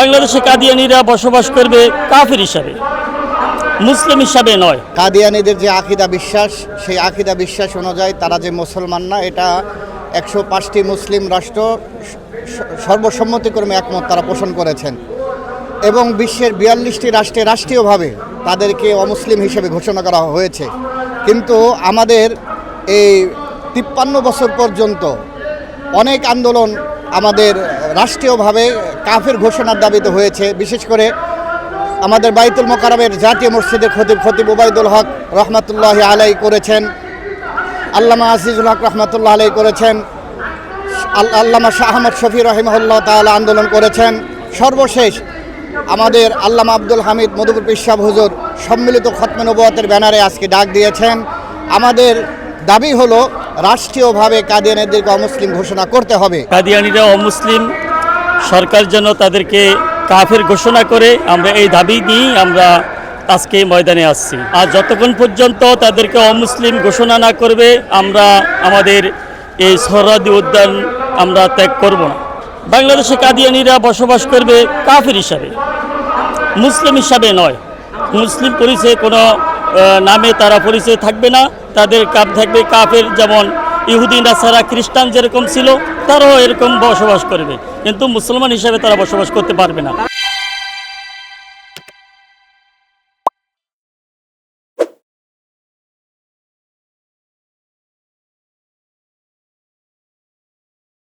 বাংলাদেশে কাদিয়ানিরা বসবাস করবে কাফির হিসাবে, মুসলিম হিসাবে নয়। কাদিয়ানিদের যে আকিদা বিশ্বাস, সেই আকিদা বিশ্বাস অনুযায়ী তারা যে মুসলমান না, এটা একশো পাঁচটি মুসলিম রাষ্ট্র সর্বসম্মতিক্রমে একমত তারা পোষণ করেছেন। এবং বিশ্বের বিয়াল্লিশটি রাষ্ট্রে রাষ্ট্রীয়ভাবে তাদেরকে অমুসলিম হিসেবে ঘোষণা করা হয়েছে। কিন্তু আমাদের এই তিপ্পান্ন বছর পর্যন্ত অনেক আন্দোলন আমাদের রাষ্ট্রীয়ভাবে কাফের ঘোষণার দাবিতে হয়েছে। বিশেষ করে আমাদের বাইতুল মোকারমের জাতীয় মসজিদের খতিব খতিব ওবায়দুল হক রহমতুল্লাহ আলাই করেছেন, আল্লামা আজিজুল হক রহমতুল্লাহ আলাই করেছেন, আল- আল্লামা শাহ আহমদ শফি রহিমহল্লা তালা আন্দোলন করেছেন। সর্বশেষ আমাদের আল্লামা আব্দুল হামিদ মধুপুর পিসাব হুজুর সম্মিলিত খতমে নবুয়াতের ব্যানারে আজকে ডাক দিয়েছেন। আমাদের দাবি হলো রাষ্ট্রীয়ভাবে কাদিয়ানিদেরকে অমুসলিম ঘোষণা করতে হবে। কাদিয়ানিরা অমুসলিম, সরকার যেন তাদেরকে কাফের ঘোষণা করে, আমরা এই দাবি নিয়েই আমরা আজকে ময়দানে আসছি। আর যতক্ষণ পর্যন্ত তাদেরকে অমুসলিম ঘোষণা না করবে, আমরা আমাদের এই সরহদি উদ্যান আমরা ত্যাগ করব না। বাংলাদেশে কাদিয়ানিরা বসবাস করবে কাফের হিসাবে, মুসলিম হিসাবে নয়। মুসলিম পরিচয় কোনো নামে তারা পরিচয় থাকবে না। তাদের কাপ থাকবে কাপের যেমন ইহুদি নাসারা, খ্রিস্টান যেরকম ছিল, তারাও এরকম বসবাস করবে। কিন্তু মুসলমান হিসাবে তারা বসবাস করতে পারবে না।